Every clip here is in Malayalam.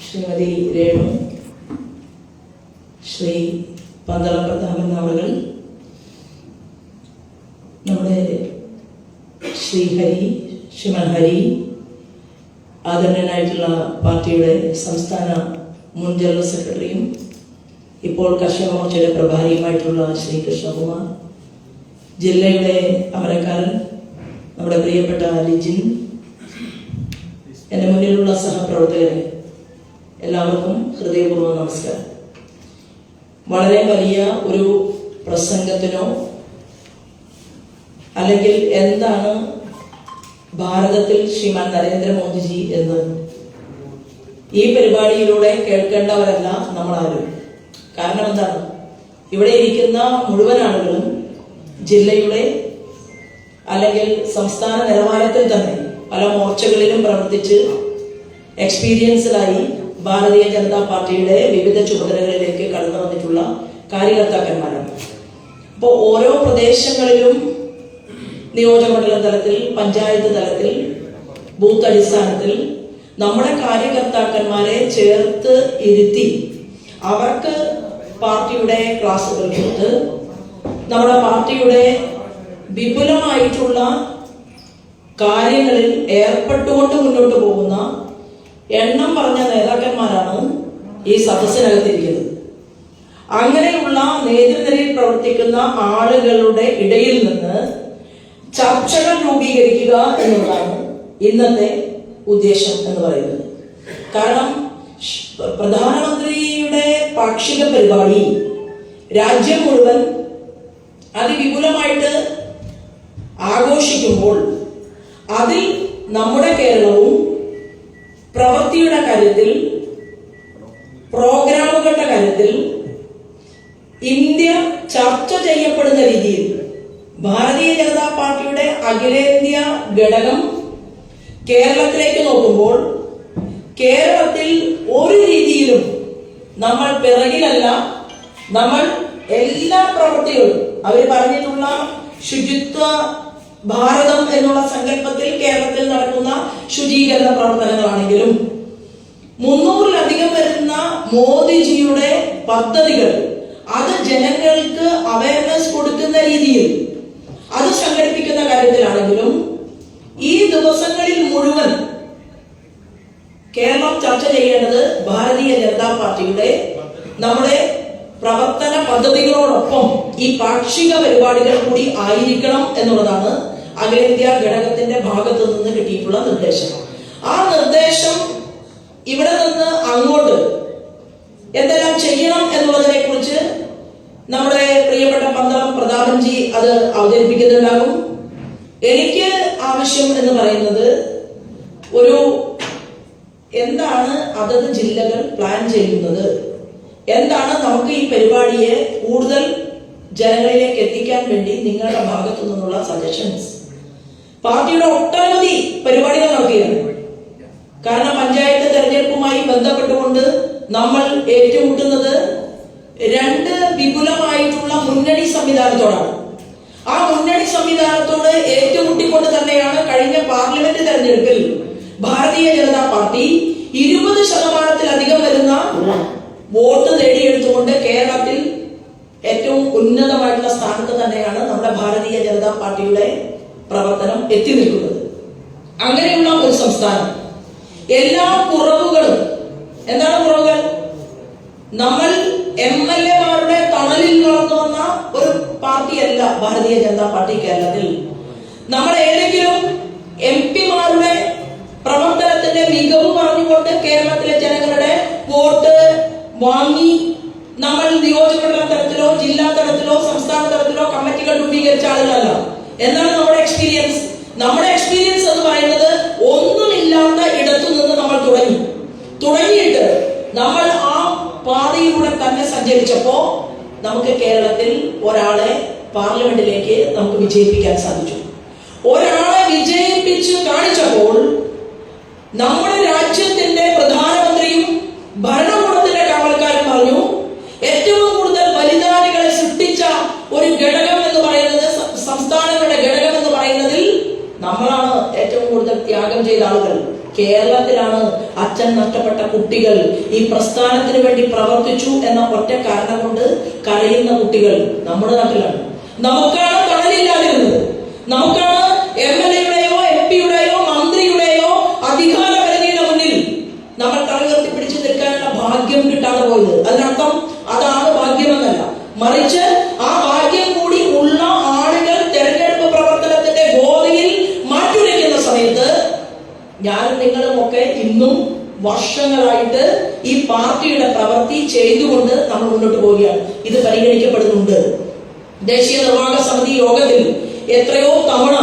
ശ്രീമതി രേണു ശ്രീ പന്തളം പ്രതാപൻ നമ്മുടെ ശ്രീഹരി ശ്രീമൻ ഹരി ആദരണീയനായിട്ടുള്ള പാർട്ടിയുടെ സംസ്ഥാന മുൻ ജനറൽ സെക്രട്ടറിയും ഇപ്പോൾ കർഷക മോർച്ചയുടെ പ്രഭാരിയുമായിട്ടുള്ള ശ്രീ കൃഷ്ണകുമാർ ജില്ലയുടെ അമരക്കാരൻ നമ്മുടെ പ്രിയപ്പെട്ട ലിജിൻ എന്റെ മുന്നിലുള്ള സഹപ്രവർത്തകരെ എല്ലാവർക്കും ഹൃദയപൂർവം നമസ്കാരം. വളരെ വലിയ ഒരു പ്രസംഗത്തിനോ അല്ലെങ്കിൽ എന്താണ് ഭാരതത്തിൽ ശ്രീമാൻ നരേന്ദ്രമോദിജി എന്ന് ഈ പരിപാടിയിലൂടെ കേൾക്കേണ്ടവരല്ല നമ്മളാരും. കാരണം എന്താണ്? ഇവിടെ ഇരിക്കുന്ന മുഴുവൻ ആളുകളും ജില്ലയുടെ അല്ലെങ്കിൽ സംസ്ഥാന നിലവാരത്തിൽ തന്നെ പല മോർച്ചകളിലും പ്രവർത്തിച്ച് എക്സ്പീരിയൻസിലായി ഭാരതീയ ജനതാ പാർട്ടിയുടെ വിവിധ ചുമതലകളിലേക്ക് കടന്നു വന്നിട്ടുള്ള കാര്യകർത്താക്കന്മാരാണ്. അപ്പോൾ ഓരോ പ്രദേശങ്ങളിലും നിയോജകമണ്ഡല തലത്തിൽ പഞ്ചായത്ത് തലത്തിൽ ബൂത്ത് അടിസ്ഥാനത്തിൽ നമ്മുടെ കാര്യകർത്താക്കന്മാരെ ചേർത്ത് ഇരുത്തി അവർക്ക് പാർട്ടിയുടെ ക്ലാസുകൾ കൊടുത്ത് നമ്മുടെ പാർട്ടിയുടെ വിപുലമായിട്ടുള്ള കാര്യങ്ങളിൽ ഏർപ്പെട്ടുകൊണ്ട് മുന്നോട്ട് പോകുന്ന എണ്ണം പറഞ്ഞ നേതാക്കന്മാരാണ് ഈ സദസ്സിനകത്തിരിക്കുന്നത്. അങ്ങനെയുള്ള നേതൃനിരയിൽ പ്രവർത്തിക്കുന്ന ആളുകളുടെ ഇടയിൽ നിന്ന് ചർച്ചകൾ രൂപീകരിക്കുക എന്നുള്ളതാണ് ഇന്നത്തെ ഉദ്ദേശം എന്ന് പറയുന്നത്. കാരണം പ്രധാനമന്ത്രിയുടെ പാക്ഷിക പരിപാടി രാജ്യം മുഴുവൻ അതിവിപുലമായിട്ട് ആഘോഷിക്കുമ്പോൾ അതിൽ നമ്മുടെ കേരളവും പ്രവൃത്തിയുടെ കാര്യത്തിൽ പ്രോഗ്രാമുകളുടെ കാര്യത്തിൽ ഇന്ത്യ ചർച്ച ചെയ്യപ്പെടുന്ന രീതിയിൽ ഭാരതീയ ജനതാ പാർട്ടിയുടെ അഖിലേന്ത്യാ ഘടകം കേരളത്തിലേക്ക് നോക്കുമ്പോൾ കേരളത്തിൽ ഒരു രീതിയിലും നമ്മൾ പിറകിലല്ല നമ്മൾ എല്ലാ പ്രവൃത്തികളും അവർ പറഞ്ഞിട്ടുള്ള ശുചിത്വ ഭാരതം എന്നുള്ള സങ്കല്പത്തിൽ കേരളത്തിൽ നടക്കുന്ന ശുചീകരണ പ്രവർത്തനങ്ങളാണെങ്കിലും മുന്നൂറിലധികം വരുന്ന മോദിജിയുടെ പദ്ധതികൾ അത് ജനങ്ങൾക്ക് അവയർനെസ് കൊടുക്കുന്ന രീതിയിൽ അത് സംഘടിപ്പിക്കുന്ന കാര്യത്തിലാണെങ്കിലും ഈ ദിവസങ്ങളിൽ മുഴുവൻ കേരളം ചർച്ച ചെയ്യേണ്ടത് ഭാരതീയ ജനതാ പാർട്ടിയുടെ നമ്മുടെ പ്രവർത്തന പദ്ധതികളോടൊപ്പം ഈ പാക്ഷിക പരിപാടികൾ കൂടി ആയിരിക്കണം എന്നുള്ളതാണ് അഖിലേന്ത്യാ ഘടകത്തിന്റെ ഭാഗത്തു നിന്ന് കിട്ടിയിട്ടുള്ള നിർദ്ദേശം. ആ നിർദ്ദേശം ഇവിടെ നിന്ന് അങ്ങോട്ട് എന്തെല്ലാം ചെയ്യണം എന്നുള്ളതിനെ കുറിച്ച് നമ്മുടെ പ്രിയപ്പെട്ട പന്തളം പ്രതാപൻജി അത് അവതരിപ്പിക്കുന്നുണ്ടാകും. എനിക്ക് ആവശ്യം എന്ന് പറയുന്നത് ഒരു എന്താണ് അതത് ജില്ലകൾ പ്ലാൻ ചെയ്യുന്നത്? എന്താണ് നമുക്ക് ഈ പരിപാടിയെ കൂടുതൽ ജനങ്ങളിലേക്ക് എത്തിക്കാൻ വേണ്ടി നിങ്ങളുടെ ഭാഗത്തു നിന്നുള്ള സജഷൻസ് പാർട്ടിയുടെ ഒട്ടനവധി പരിപാടികൾ നടത്തിയിരുന്നു കാരണം പഞ്ചായത്ത് തെരഞ്ഞെടുപ്പുമായി ബന്ധപ്പെട്ടുകൊണ്ട് നമ്മൾ ഏറ്റുമുട്ടുന്നത് രണ്ട് വിപുലമായിട്ടുള്ള മുന്നണി സംവിധാനത്തോടാണ്. ആ മുന്നണി സംവിധാനത്തോട് ഏറ്റുമുട്ടിക്കൊണ്ട് തന്നെയാണ് കഴിഞ്ഞ പാർലമെന്റ് തെരഞ്ഞെടുപ്പിൽ ഭാരതീയ ജനതാ പാർട്ടി ഇരുപത് ശതമാനത്തിലധികം വരുന്ന വോട്ട് നേടിയെടുത്തുകൊണ്ട് കേരളത്തിൽ ഏറ്റവും ഉന്നതമായിട്ടുള്ള സ്ഥാനത്ത് തന്നെയാണ് നമ്മുടെ ഭാരതീയ ജനതാ പാർട്ടിയുടെ പ്രവർത്തനം എത്തി നിൽക്കുന്നത്. അങ്ങനെയുള്ള ഒരു സംസ്ഥാനം. എല്ലാ കുറവുകളും എന്താണ് കുറവുകൾ? നമ്മൾ എം എൽ എമാരുടെ തണലിൽ വളർന്നു വന്ന ഒരു പാർട്ടിയല്ല ഭാരതീയ ജനതാ പാർട്ടി കേരളത്തിൽ. നമ്മൾ ഏതെങ്കിലും എം പിമാരുടെ പ്രവർത്തനത്തിന്റെ മികവ് പറഞ്ഞുകൊണ്ട് കേരളത്തിലെ ജനങ്ങളുടെ വോട്ട് വാങ്ങി നമ്മൾ നിയോജകമണ്ഡല തലത്തിലോ ജില്ലാ തലത്തിലോ സംസ്ഥാന തലത്തിലോ കമ്മിറ്റികൾ രൂപീകരിച്ച ആളുകളല്ല. എന്നാണ് നമ്മുടെ എക്സ്പീരിയൻസ് നമ്മുടെ എക്സ്പീരിയൻസ് എന്ന് പറയുന്നത് ഒന്നുമില്ലാത്ത ഇടത്തു നിന്ന് നമ്മൾ തുടങ്ങി. തുടങ്ങിയിട്ട് നമ്മൾ ആ പാതയിലൂടെ തന്നെ സഞ്ചരിച്ചപ്പോ നമുക്ക് കേരളത്തിൽ ഒരാളെ പാർലമെന്റിലേക്ക് നമുക്ക് വിജയിപ്പിക്കാൻ സാധിച്ചു. ഒരാളെ വിജയിപ്പിച്ച് കാണിച്ചപ്പോൾ നമ്മുടെ രാജ്യത്തിന്റെ പ്രധാനമന്ത്രിയും ഭരണകൂടത്തിന്റെ കാവൽക്കാരും പറഞ്ഞു ഏറ്റവും കൂടുതൽ ബലിദാനികളെ സൃഷ്ടിച്ച ഒരു ഘടകം എന്ന് പറയുന്നത് സ- സംസ്ഥാനങ്ങളുടെ ഘടകം എന്ന് പറയുന്നതിൽ നമ്മളാണ് ഏറ്റവും കൂടുതൽ ത്യാഗം ചെയ്ത ആളുകൾ. കേരളത്തിലാണ് അച്ഛൻ നഷ്ടപ്പെട്ട കുട്ടികൾ. ഈ പ്രസ്ഥാനത്തിന് വേണ്ടി പ്രവർത്തിച്ചു എന്ന ഒറ്റ കാരണം കൊണ്ട് കരയുന്ന കുട്ടികൾ നമ്മുടെ നാട്ടിലാണ്. നമുക്കാണ് കടലില്ലാതിരുന്നത്. നമുക്കാണ് എം എൽ എയുടെയോ എം പിയുടെയോ മന്ത്രിയുടെയോ അധികാര പരിധിയുടെ മുന്നിൽ നമ്മൾ തലകർത്തി പിടിച്ചു നിൽക്കാനുള്ള ഭാഗ്യം കിട്ടാതെ പോയത്. അതിനർത്ഥം അതാണ് ഭാഗ്യമെന്നല്ല. മറിച്ച് ആ ഭാഗ്യം കൂടി ഉള്ള ആളുകൾ തെരഞ്ഞെടുപ്പ് പ്രവർത്തനത്തിന്റെ ഗോതയിൽ മാറ്റുരയ്ക്കുന്ന സമയത്ത് ഞാനും നിങ്ങളും ഒക്കെ ഇന്നും വർഷങ്ങളായിട്ട് ഈ പാർട്ടിയുടെ പ്രവൃത്തി ചെയ്തുകൊണ്ട് നമ്മൾ മുന്നോട്ട് പോവുകയാണ്. ഇത് പരിഗണിക്കപ്പെടുന്നുണ്ട്. ദേശീയ നിർവാഹക സമിതി യോഗത്തിൽ എത്രയോ തവണ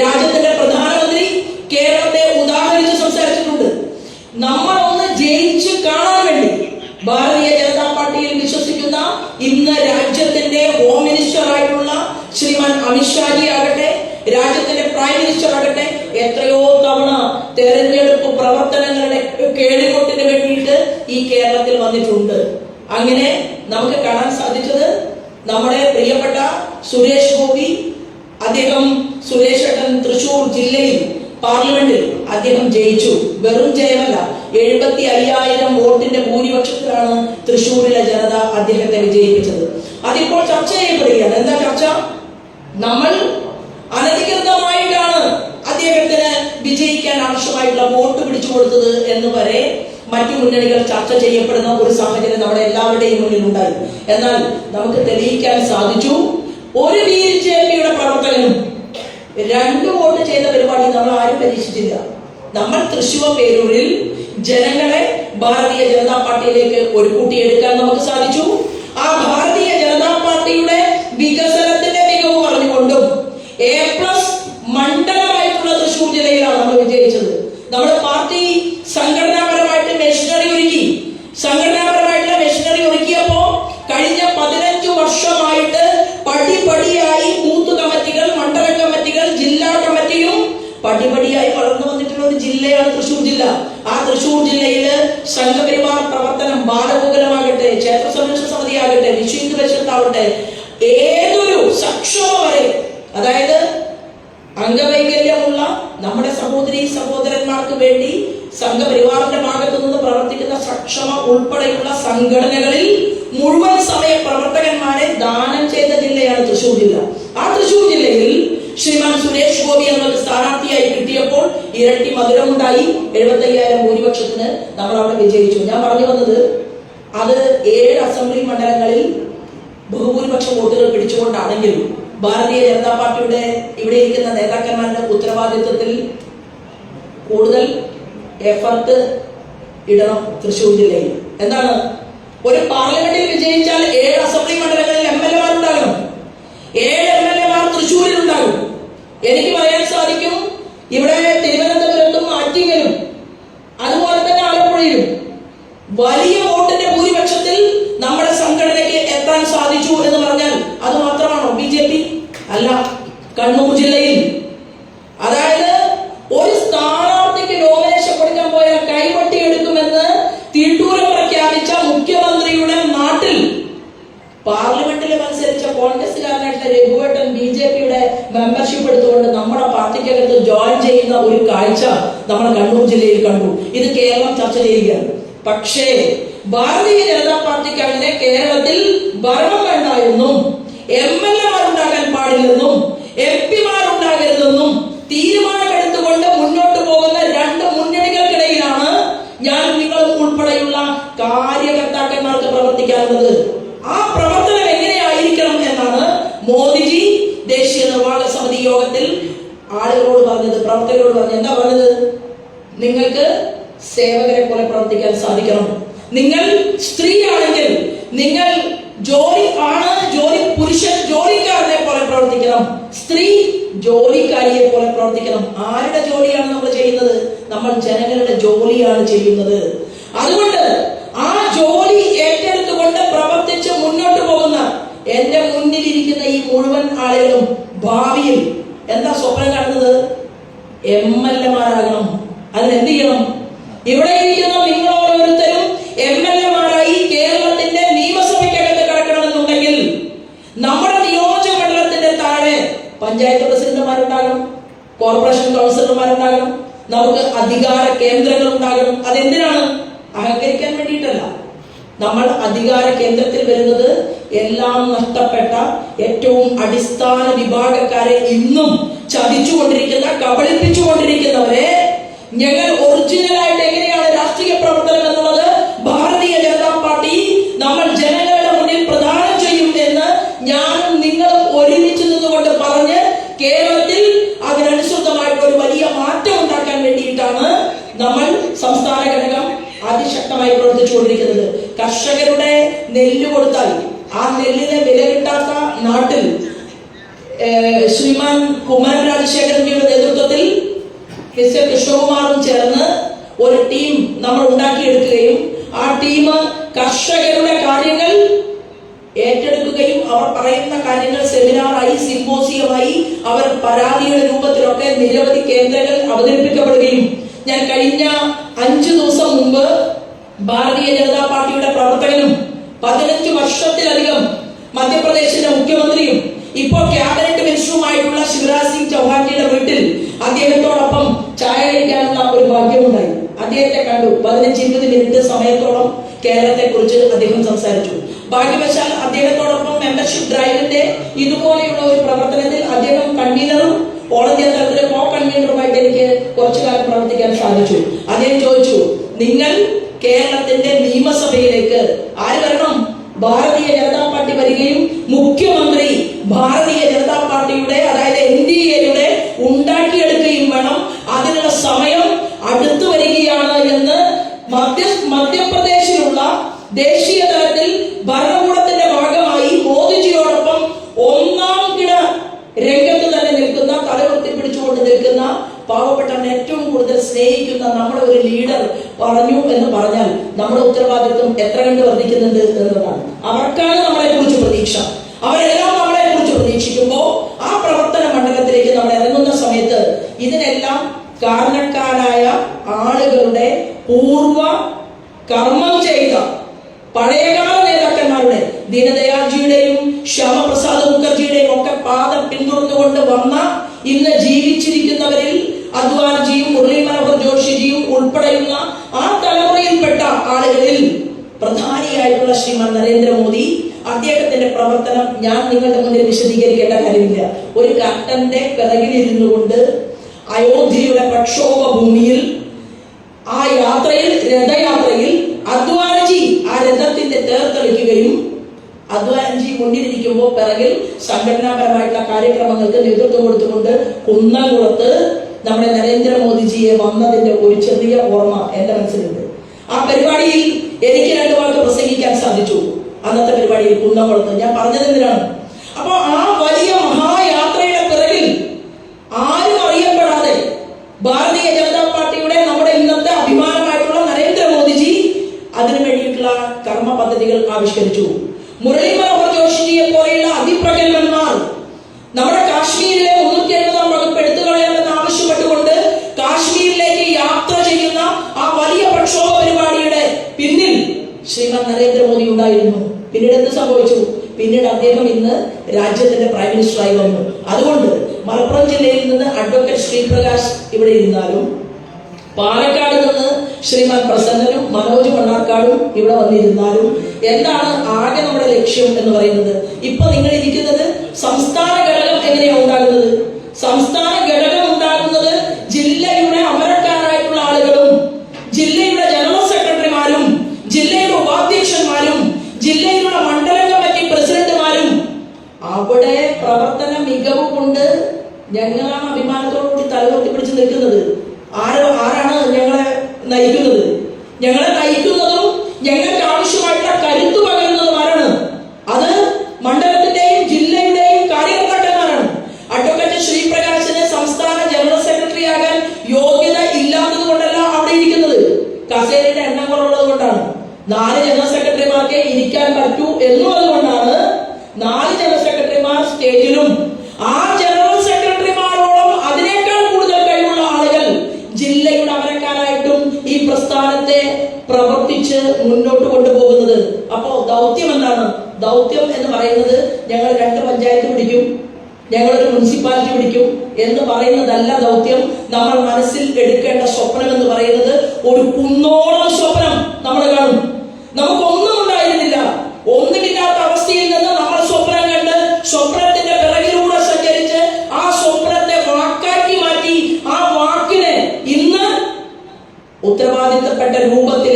രാജ്യത്തിന്റെ പ്രധാനമന്ത്രി കേരളത്തെ ഉദാഹരിച്ച് സംസാരിച്ചിട്ടുണ്ട്. നമ്മൾ ഒന്ന് ജയിച്ച് കാണാൻ വേണ്ടി ഭാരതീയ ജനതാ പാർട്ടിയിൽ വിശ്വസിക്കുന്ന ഇന്ന് രാജ്യത്തിന്റെ ഹോം മിനിസ്റ്റർ ആയിട്ടുള്ള ശ്രീമാൻ അമിത്ഷാജി ആകട്ടെ രാജ്യത്തിന്റെ പ്രൈം മിനിസ്റ്റർ ആകട്ടെ എത്രയോ തവണ തെരഞ്ഞെടുപ്പ് പ്രവർത്തനങ്ങളുടെ കേടുകൊട്ടിന് വേണ്ടിയിട്ട് ഈ കേരളത്തിൽ വന്നിട്ടുണ്ട്. അങ്ങനെ നമുക്ക് കാണാൻ സാധിച്ചത് നമ്മുടെ പ്രിയപ്പെട്ട സുരേഷ് ഗോപി അദ്ദേഹം സുരേഷ് ഏട്ടൻ തൃശൂർ ജില്ലയിൽ പാർലമെന്റിൽ അദ്ദേഹം ജയിച്ചു. വെറും ജയമല്ല എഴുപത്തി അയ്യായിരം വോട്ടിന്റെ ഭൂരിപക്ഷത്തിലാണ് തൃശൂരിലെ ജനത അദ്ദേഹത്തെ വിജയിപ്പിച്ചത്. അതിപ്പോൾ ചർച്ച ചെയ്യപ്പെടുകയാണ്. എന്താ ചർച്ച? നമ്മൾ വിജയിക്കാൻ ആവശ്യമായിട്ടുള്ള വോട്ട് പിടിച്ചു കൊടുത്തത് എന്ന് വരെ മറ്റു മുന്നണികൾ ചർച്ച ചെയ്യപ്പെടുന്ന ഒരു സാഹചര്യം നമ്മുടെ എല്ലാവരുടെയും മുന്നിൽ ഉണ്ടായി. എന്നാൽ നമുക്ക് തെളിയിക്കാൻ സാധിച്ചു. ഒരു ബി ജെ പിയുടെ പ്രവർത്തകനും രണ്ട് വോട്ട് ചെയ്ത പരിപാടി നമ്മൾ ആരും പരീക്ഷിച്ചില്ല. നമ്മൾ തൃശൂർ പേരൂരിൽ ജനങ്ങളെ ഭാരതീയ ജനതാ പാർട്ടിയിലേക്ക് ഒരു കൂട്ടിയെടുക്കാൻ നമുക്ക് സാധിച്ചു. ആ ഭാരതീയ ജനതാ പാർട്ടിയുടെ വികസനത്തിന്റെ മികവ് പറഞ്ഞുകൊണ്ടും എ പ്ലസ് മണ്ഡലമായിട്ടുള്ള തൃശൂർ ജില്ലയിലാണ് നമ്മൾ വിജയിച്ചത്? നമ്മുടെ പാർട്ടി സംഘടനാപരമായിട്ട് മെഷീനറി ഒരുക്കി. സംഘടനാപരമായിട്ടുള്ള മെഷീനറി ഒരുക്കിയപ്പോ കഴിഞ്ഞ പതിനഞ്ചു വർഷമായിട്ട് പടിപടിയായി ബൂത്ത് കമ്മിറ്റികൾ മണ്ഡല കമ്മിറ്റികൾ ജില്ലാ കമ്മിറ്റിയും പടിപടിയായി വളർന്നു വന്നിട്ടുള്ള ഒരു ജില്ലയാണ് തൃശൂർ ജില്ല. ആ തൃശൂർ ജില്ലയിൽ സംഘപരിവാർ പ്രവർത്തനം ബാലഗോകുലമാകട്ടെ ക്ഷേത്ര സംരക്ഷണ സമിതി ആകട്ടെ വിശ്വ ഹിന്ദു പരിഷത്താവട്ടെ ഏതൊരു സക്ഷമ വരെ അതായത് അംഗവൈകല്യമുള്ള നമ്മുടെ സഹോദരി സഹോദരന്മാർക്ക് വേണ്ടി സംഘപരിവാറിന്റെ ഭാഗത്തു നിന്ന് പ്രവർത്തിക്കുന്ന സക്ഷമ ഉൾപ്പെടെയുള്ള സംഘടനകളിൽ മുഴുവൻ സമയ പ്രവർത്തകന്മാരെ ദാനം ചെയ്ത ജില്ലയാണ് തൃശൂർ ജില്ല. ആ തൃശൂർ ജില്ലയിൽ ശ്രീമാൻ സുരേഷ് ഗോപി എന്നൊരു സ്ഥാനാർത്ഥിയായി കിട്ടിയപ്പോൾ ഇരട്ടി മധുരമുണ്ടായി. എഴുപത്തി അയ്യായിരം ഭൂരിപക്ഷത്തിന് നമ്മൾ അവിടെ വിജയിച്ചു. ഞാൻ പറഞ്ഞു വന്നത് അത് ഏഴ് അസംബ്ലി മണ്ഡലങ്ങളിൽ ബഹുഭൂരിപക്ഷം വോട്ടുകൾ പിടിച്ചുകൊണ്ടാണെങ്കിലും ഭാരതീയ ജനതാ പാർട്ടിയുടെ ഇവിടെ ഇരിക്കുന്ന നേതാക്കന്മാരുടെ ഉത്തരവാദിത്വത്തിൽ കൂടുതൽ എഫർട്ട് ഇടണം തൃശ്ശൂർ ജില്ലയിൽ. എന്താണ്? ഒരു പാർലമെന്റിൽ വിജയിച്ചാൽ ഏഴ് അസംബ്ലി മണ്ഡലങ്ങളിൽ എം എൽ എമാർ ഉണ്ടാകണം ഏഴ് എം എൽ എമാർ തൃശ്ശൂരിൽ ഉണ്ടാകും എനിക്ക് പറയാൻ സാധിക്കും ഇവിടെ തിരുവനന്തപുരത്തും ആറ്റിങ്ങലും അതുപോലെ തന്നെ ആലപ്പുഴയിലും വലിയ വോട്ടിന്റെ ഭൂരിപക്ഷത്തിൽ നമ്മുടെ സംഘടനയ്ക്ക് എത്താൻ സാധിച്ചു എന്ന് പറഞ്ഞാൽ അത് മാത്രമാണോ ബി ജെ പി അല്ല കണ്ണൂർ ജില്ലയിൽ അതായത് ഒരു സ്ഥാനാർത്ഥിക്ക് നോമിനേഷൻ കൊടുക്കാൻ പോയാൽ കൈവട്ടി എടുക്കുമെന്ന് തിട്ടൂരം പ്രഖ്യാപിച്ച മുഖ്യമന്ത്രിയുടെ നാട്ടിൽ പാർലമെന്റിൽ മത്സരിച്ച കോൺഗ്രസുകാരനായിട്ടുള്ള രഘുവട്ടൻ ബി ജെ പിയുടെ മെമ്പർഷിപ്പ് എടുത്തുകൊണ്ട് നമ്മുടെ പാർട്ടിക്കകത്ത് ജോയിൻ ചെയ്യുന്ന ഒരു കാഴ്ച നമ്മുടെ കണ്ണൂർ ജില്ലയിൽ കണ്ടു. ഇത് കേരളം ചർച്ച ചെയ്യുകയാണ്. പക്ഷേ ഭാരതീയ ജനതാ പാർട്ടിക്ക് അങ്ങനെ കേരളത്തിൽ ഭരണം വേണ്ട എന്നും എം എൽ എമാർ ഉണ്ടാകാൻ പാടില്ലെന്നും എം പിമാർ ഉണ്ടാകരുതെന്നും തീരുമാനമെടുത്തുകൊണ്ട് മുന്നോട്ട് പോകുന്ന രണ്ട് മുന്നണികൾക്കിടയിലാണ് ഞാൻ നിങ്ങളും ഉൾപ്പെടെയുള്ള കാര്യകർത്താക്കന്മാർക്ക് പ്രവർത്തിക്കാനുള്ളത് ആ എന്നാണ് മോദിജി ദേശീയ നിർവാഹക സമിതി യോഗത്തിൽ ആളുകളോട് പറഞ്ഞത് പ്രവർത്തകരോട് പറഞ്ഞത്. എന്താ പറഞ്ഞത്? നിങ്ങൾക്ക് സേവകരെ പോലെ പ്രവർത്തിക്കാൻ സാധിക്കണം. നിങ്ങൾ സ്ത്രീയാണെങ്കിൽ നിങ്ങൾ ജോലി ആണ് ജോലി പുരുഷൻ ജോലിക്കാരനെ പോലെ പ്രവർത്തിക്കണം. സ്ത്രീ ജോലിക്കാരിയെ പോലെ പ്രവർത്തിക്കണം. ആരുടെ ജോലിയാണ് നമ്മൾ ചെയ്യുന്നത്? നമ്മൾ ജനങ്ങളുടെ ജോലിയാണ് ചെയ്യുന്നത്. അതുകൊണ്ട് ആ ജോലി ഏറ്റെടുത്തുകൊണ്ട് പ്രവർത്തിച്ച് എന്റെ മുന്നിലിരിക്കുന്ന ഈ മുഴുവൻ ആളുകളും ഭാവിയിൽ എന്താ സ്വപ്നം കാണുന്നത്? എം എൽ എമാരാകണം. അതിന് എന്ത് ചെയ്യണം? ഇവിടെ ഇരിക്കുന്ന നിങ്ങൾ ഓരോരുത്തരും എം എൽ എമാരായി കേരളത്തിന്റെ നിയമസഭയ്ക്കകത്ത് കിടക്കണമെന്നുണ്ടെങ്കിൽ നമ്മുടെ നിയോജക മണ്ഡലത്തിന്റെ താഴെ പഞ്ചായത്ത് പ്രസിഡന്റുമാരുണ്ടാകണം കോർപ്പറേഷൻ കൗൺസിലർമാരുണ്ടാകണം നമുക്ക് അധികാര കേന്ദ്രങ്ങൾ ഉണ്ടാകണം അതെന്തിനാണ്? അഹങ്കരിക്കാൻ നമ്മൾ അധികാര കേന്ദ്രത്തിൽ വരുന്നത് എല്ലാം നഷ്ടപ്പെട്ട ഏറ്റവും അടിസ്ഥാന വിഭാഗക്കാരെ ഇന്നും ചതിച്ചുകൊണ്ടിരിക്കുന്ന കബളിപ്പിച്ചുകൊണ്ടിരിക്കുന്നവരെ ഞങ്ങൾ ഒറിജിനലായിട്ട് എങ്ങനെയാണ് രാഷ്ട്രീയ പ്രവർത്തനം എന്നുള്ളത് ഭാരതീയ ജനതാ പാർട്ടി നമ്മൾ ജനങ്ങളുടെ മുന്നിൽ പ്രദാനം ചെയ്യും എന്ന് ഞാനും നിങ്ങളും ഒരുമിച്ച് നിന്നുകൊണ്ട് പറഞ്ഞ് കേരളത്തിൽ അതിനനുസൃതമായിട്ട് ഒരു വലിയ മാറ്റം ഉണ്ടാക്കാൻ വേണ്ടിയിട്ടാണ് നമ്മൾ സംസ്ഥാന ഘടകം അതിശക്തമായി പ്രവർത്തിച്ചുകൊണ്ടിരിക്കുന്നത് കർഷകരുടെ നെല്ല് കൊടുത്താൽ ആ നെല്ലിന് വില കിട്ടാത്ത നാട്ടിൽ ഏഹ്, ശ്രീമാൻ കുമാരൻ രാജശേഖരന്റെ നേതൃത്വത്തിൽ മിസ്റ്റർ കൃഷ്ണകുമാറും ചേർന്ന് ഒരു ടീം നമ്മൾ ഉണ്ടാക്കിയെടുക്കുകയും ആ ടീം കർഷകരുടെ കാര്യങ്ങൾ ഏറ്റെടുക്കുകയും അവർ പറയുന്ന കാര്യങ്ങൾ സെമിനാറായി സിമ്പോസിയമായി അവർ പരാതിയുടെ രൂപത്തിലൊക്കെ നിരവധി കേന്ദ്രങ്ങൾ അവതരിപ്പിക്കപ്പെടുകയും ഞാൻ കഴിഞ്ഞ അഞ്ചു ദിവസം മുമ്പ് ഭാരതീയ ജനതാ പാർട്ടിയുടെ പ്രവർത്തകനും പതിനഞ്ച് വർഷത്തിലധികം മധ്യപ്രദേശിന്റെ മുഖ്യമന്ത്രിയും ഇപ്പോൾ ക്യാബിനറ്റ് മിനിസ്റ്ററുമായിട്ടുള്ള ശിവരാജ് സിംഗ് ചൗഹാൻജിയുടെ വീട്ടിൽ അദ്ദേഹത്തോടൊപ്പം ചായ കഴിക്കാനുള്ള ഒരു ഭാഗ്യമുണ്ടായി. അദ്ദേഹത്തെ കണ്ടു. പതിനഞ്ച് ഇരുപത് മിനിറ്റ് സമയത്തോളം കേരളത്തെ കുറിച്ച് അദ്ദേഹം സംസാരിച്ചു. ഭാഗ്യവശാൽ അദ്ദേഹത്തോടൊപ്പം മെമ്പർഷിപ്പ് ഡ്രൈവിന്റെ ഇതുപോലെയുള്ള ഒരു പ്രവർത്തനത്തിൽ അദ്ദേഹം കൺവീനറും ഓൾ ഇന്ത്യ തലത്തിലെ കോ കൺവീനറുമായിട്ട് എനിക്ക് കുറച്ചു കാലം പ്രവർത്തിക്കാൻ സാധിച്ചു. അദ്ദേഹം ചോദിച്ചു നിങ്ങൾ കേരളത്തിന്റെ നിയമസഭയിലേക്ക് ആര് വരണം? ഭാരതീയ ജനതാ പാർട്ടി വരികയും മുഖ്യമന്ത്രി ഭാരതീയ ജനതാ പാർട്ടിയുടെ അതായത് എൻ ഡി എയുടെ ഉണ്ടാക്കിയെടുക്കുകയും വേണം അതിനുള്ള സമയം അടുത്തു വരികയാണ് എന്ന് മധ്യ മധ്യപ്രദേശിലുള്ള ദേശീയ തലത്തിൽ ഭരണകൂടത്തിന്റെ ഭാഗമായി മോദിജിയോടൊപ്പം ഒന്നാം കിട രംഗത്ത് തന്നെ നിൽക്കുന്ന തലകുത്തി പിടിച്ചുകൊണ്ട് നിൽക്കുന്ന പാവപ്പെട്ടവനെ ഏറ്റവും കൂടുതൽ സ്നേഹിക്കുന്ന നമ്മുടെ ഒരു ലീഡർ പറഞ്ഞു എന്ന് പറഞ്ഞാൽ നമ്മുടെ ഉത്തരവാദിത്വം എത്ര കണ്ട് വർദ്ധിക്കുന്നുണ്ട് എന്നതാണ് അവർക്കാണ് നമ്മളെ കുറിച്ച് പ്രതീക്ഷ. അവരെല്ലാം നമ്മളെ കുറിച്ച് പ്രതീക്ഷിക്കുമ്പോൾ ആ പ്രവർത്തന മണ്ഡലത്തിലേക്ക് നമ്മൾ ഇറങ്ങുന്ന സമയത്ത് ഇതിനെല്ലാം കാരണക്കാരായ ആളുകളുടെ പൂർവ കർമ്മം ചെയ്ത പഴയകാല നേതാക്കന്മാരുടെ ദീനദയാൽജിയുടെയും ശ്യാമപ്രസാദ് മുഖർജിയുടെയും ഒക്കെ പാദം പിന്തുടർന്നുകൊണ്ട് വന്ന ഇന്ന് ജീവിച്ചിരിക്കുന്നവരിൽ അദ്വാൻജിയും മുരളി മനോഹർ ജോഷിജിയും ഉൾപ്പെടെയുള്ള ആ തലമുറയിൽപ്പെട്ട ആളുകളിൽ പ്രധാനിയായിട്ടുള്ള ശ്രീമാൻ നരേന്ദ്രമോദി അദ്ദേഹത്തിന്റെ പ്രവർത്തനം ഞാൻ നിങ്ങളുടെ മുന്നിൽ വിശദീകരിക്കേണ്ട കാര്യമില്ല. ഒരു കട്ടന്റെ പിറകിലിരുന്നു കൊണ്ട് അയോധ്യയുടെ പ്രക്ഷോഭ ഭൂമിയിൽ ആ യാത്രയിൽ രഥയാത്രയിൽ അദ്വാനജി ആ രഥത്തിന്റെ തേർത്തെളിക്കുകയും അദ്വാനജി മുന്നിലിരിക്കുമ്പോൾ പിറകിൽ സംഘടനാപരമായിട്ടുള്ള കാര്യക്രമങ്ങൾക്ക് നേതൃത്വം കൊടുത്തുകൊണ്ട് കുന്നംകുളത്ത് നമ്മുടെ നരേന്ദ്രമോദിജിയെ വന്നതിന്റെ ഒരു ചെറിയ ഓർമ്മ എന്റെ മനസ്സിലുണ്ട്. ആ പരിപാടിയിൽ എനിക്ക് രണ്ടു വാക്ക് പ്രസംഗിക്കാൻ സാധിച്ചു. അന്നത്തെ പരിപാടിയിൽ കുന്നംകുളത്ത്. ഞാൻ പറഞ്ഞത് എന്തിനാണ്? അപ്പൊ ആ വലിയ മഹായാത്രയുടെ പിറകിൽ ആരും അറിയപ്പെടാതെ ഭാരതീയ ജനതാ പാർട്ടിയുടെ നമ്മുടെ ഇന്നത്തെ അഭിമാനമായിട്ടുള്ള നരേന്ദ്രമോദിജി അതിനു വേണ്ടിയിട്ടുള്ള കർമ്മ പദ്ധതികൾ ആവിഷ്കരിച്ചു. മുരളി മനോഹർ ജോഷിജിയെ പോലെയുള്ള അതിപ്രഗത്ഭന്മാർ നമ്മുടെ കാശ്മീരിലെ ശ്രീമാൻ നരേന്ദ്രമോദി ഉണ്ടായിരുന്നു. പിന്നീട് എന്ത് സംഭവിച്ചു? പിന്നീട് അദ്ദേഹം ഇന്ന് രാജ്യത്തിന്റെ പ്രൈം മിനിസ്റ്ററായി വന്നു. അതുകൊണ്ട് മലപ്പുറം ജില്ലയിൽ നിന്ന് അഡ്വക്കേറ്റ് ശ്രീപ്രകാശ് ഇവിടെ ഇരുന്നാലും പാലക്കാട് നിന്ന് ശ്രീമാൻ പ്രസന്നനും മനോജ് മണ്ണാർക്കാടും ഇവിടെ വന്നിരുന്നാലും എന്താണ് ആകെ നമ്മുടെ ലക്ഷ്യം എന്ന് പറയുന്നത്? ഇപ്പൊ നിങ്ങൾ ഇരിക്കുന്നത് സംസ്ഥാന ഘടകം എങ്ങനെയാണ് ഉണ്ടാകുന്നത്? സംസ്ഥാന ഘടകം ഉണ്ടാകുന്നത് ജില്ലയുടെ അമരക്കാരായിട്ടുള്ള ആളുകളും ജില്ലയുടെ ജനറൽ സെക്രട്ടറിമാരും ജില്ലയുടെ ഉപാധ്യക്ഷന്മാരും ജില്ലയിലുള്ള മണ്ഡലം കമ്മിറ്റി പ്രസിഡന്റുമാരും അവിടെ പ്രവർത്തന മികവ് കൊണ്ട് ഞങ്ങളാണ് അഭിമാനത്തോടുകൂടി തലകുത്തി പിടിച്ച് നിൽക്കുന്നത്. ആരോ ആരാണ് ഞങ്ങളെ നയിക്കുന്നത്? ഞങ്ങളെ നയിക്കുന്നതും ഞങ്ങൾക്ക് ആവശ്യമായിട്ടുള്ള കരുത്ത് പകരുന്നതും ആരാണ്? അത് മണ്ഡലത്തിന്റെയും ജില്ലയുടെയും കാര്യകർത്താക്കന്മാരാണ്. അഡ്വക്കേറ്റ് ശ്രീപ്രകാശിന് സംസ്ഥാന ജനറൽ സെക്രട്ടറി ആകാൻ യോഗ്യത ഇല്ലാത്തത് കൊണ്ടല്ല അവിടെ ഇരിക്കുന്നത്. കസേരയുടെ എണ്ണം കുറവുള്ളത് കൊണ്ടാണ്. നാല് ജനറൽ സെക്രട്ടറിമാർക്ക് ഇരിക്കാൻ പറ്റൂ എന്നുള്ളത് കൊണ്ടാണ് നാല് ജനറൽ സെക്രട്ടറിമാർ സ്റ്റേജിലും മുന്നോട്ട് കൊണ്ടുപോകുന്നത്. അപ്പോ ദൗത്യം എന്താണ്? ദൗത്യം എന്ന് പറയുന്നത് ഞങ്ങൾ രണ്ട് പഞ്ചായത്ത് പിടിക്കും ഞങ്ങളൊരു മുനിസിപ്പാലിറ്റി പിടിക്കും എന്ന് പറയുന്നതല്ല ദൗത്യം. നമ്മൾ മനസ്സിൽ എടുക്കേണ്ട സ്വപ്നം എന്ന് പറയുന്നത് ഒരു കുന്നോളം സ്വപ്നം നമ്മൾ കാണും. നമുക്കൊന്നും ഉണ്ടായിരുന്നില്ല. ഒന്നുമില്ലാത്ത അവസ്ഥയിൽ നിന്ന് നമ്മൾ സ്വപ്നം കണ്ട് സ്വപ്നത്തിന്റെ പിറകിലൂടെ സഞ്ചരിച്ച് ആ സ്വപ്നത്തെ വാക്കാക്കി മാറ്റി ആ വാക്കിനെ ഇന്ന് ഉത്തരവാദിത്തപ്പെട്ട രൂപത്തിലേക്ക്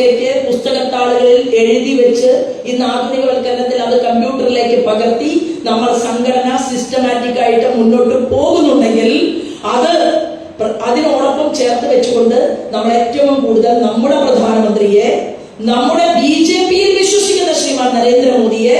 പുസ്തകത്താളുകളിൽ എഴുതി വെച്ച് ഇന്ന് ആധുനികവൽക്കരണത്തിൽ അത് കമ്പ്യൂട്ടറിലേക്ക് പകർത്തി നമ്മൾ സംഘടന സിസ്റ്റമാറ്റിക് ആയിട്ട് മുന്നോട്ട് പോകുന്നുണ്ടെങ്കിൽ അത് അതിനോടൊപ്പം ചേർത്ത് വെച്ചുകൊണ്ട് നമ്മൾ ഏറ്റവും കൂടുതൽ നമ്മുടെ പ്രധാനമന്ത്രിയെ നമ്മുടെ ബി ജെ പിയിൽ വിശ്വസിക്കുന്ന ശ്രീമാൻ നരേന്ദ്രമോദിയെ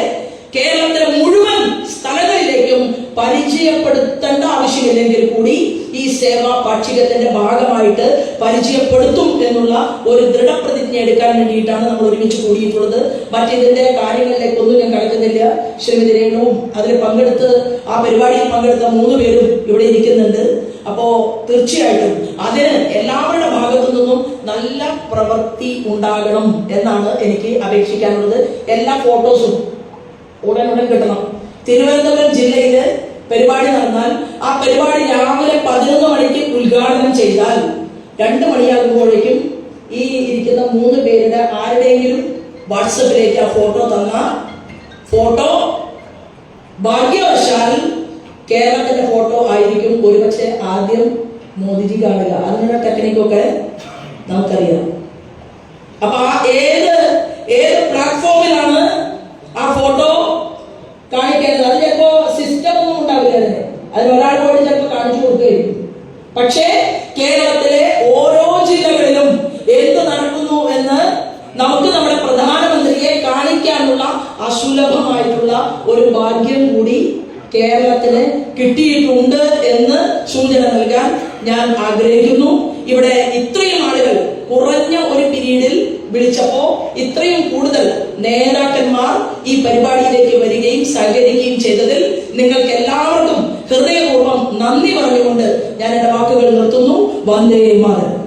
കേരളത്തിലെ മുഴുവൻ സ്ഥലങ്ങളിലേക്കും പരിചയപ്പെടുത്തേണ്ട ആവശ്യമില്ലെങ്കിൽ കൂടി ഈ സേവ പാക്ഷികത്തിന്റെ ഭാഗമായിട്ട് പരിചയപ്പെടുത്തും എന്നുള്ള ഒരു ദൃഢപ്രതിജ്ഞ എടുക്കാൻ വേണ്ടിയിട്ടാണ് നമ്മൾ ഒരുമിച്ച് കൂടിയിട്ടുള്ളത്. മറ്റിതിന്റെ കാര്യങ്ങളിലേക്കൊന്നും ഞാൻ കടക്കുന്നില്ല. ശ്രീമതി രേണുവും അതിൽ പങ്കെടുത്ത് ആ പരിപാടിയിൽ പങ്കെടുത്ത മൂന്ന് പേരും ഇവിടെ ഇരിക്കുന്നുണ്ട്. അപ്പോ തീർച്ചയായിട്ടും അതിന് എല്ലാവരുടെ ഭാഗത്തു നിന്നും നല്ല പ്രവൃത്തി ഉണ്ടാകണം എന്നാണ് എനിക്ക് അപേക്ഷിക്കാനുള്ളത്. എല്ലാ ഫോട്ടോസും ഉടൻ ഉടൻ കിട്ടണം. തിരുവനന്തപുരം ജില്ലയിൽ പരിപാടി നടന്നാൽ ആ പരിപാടി രാവിലെ പതിനൊന്ന് മണിക്ക് ഉദ്ഘാടനം ചെയ്താൽ രണ്ട് മണിയാകുമ്പോഴേക്കും ഈ ഇരിക്കുന്ന മൂന്ന് പേരുടെ ആരുടെയെങ്കിലും വാട്സപ്പിലേക്ക് ആ ഫോട്ടോ തന്ന ഫോട്ടോ ഭാഗ്യവശാൽ കേരളത്തിന്റെ ഫോട്ടോ ആയിരിക്കും ഒരുപക്ഷെ ആദ്യം മോദിജി കാണുക. അതിനുള്ള ടെക്നിക്കൊക്കെ നമുക്കറിയാം. അപ്പൊ ആ ഏത് ഏത് പ്ലാറ്റ്ഫോമിലാണ് ആ ഫോട്ടോ ഒരാളോട് ചിലപ്പോൾ കാണിച്ചു കൊടുക്കുകയായിരിക്കും പക്ഷേ കേരളത്തിലെ ഓരോ ജില്ലകളിലും എന്ത് നടക്കുന്നു എന്ന് നമുക്ക് നമ്മുടെ പ്രധാനമന്ത്രിയെ കാണിക്കാനുള്ള അസുലഭമായിട്ടുള്ള ഒരു ഭാഗ്യം കൂടി കേരളത്തിന് കിട്ടിയിട്ടുണ്ട് എന്ന് സൂചന നൽകാൻ ഞാൻ ആഗ്രഹിക്കുന്നു. ഇവിടെ ഇത്രയും ആളുകൾ കുറഞ്ഞ ഒരു പീരീഡിൽ വിളിച്ചപ്പോ ഇത്രയും കൂടുതൽ നേതാക്കന്മാർ ഈ പരിപാടിയിലേക്ക് വരികയും സഹകരിക്കുകയും ചെയ്തതിൽ നിങ്ങൾക്ക് എല്ലാവർക്കും ഹൃദയപൂർവം നന്ദി പറഞ്ഞുകൊണ്ട് ഞാൻ എന്റെ വാക്കുകൾ നിർത്തുന്നു. വന്ദേ മാതരം.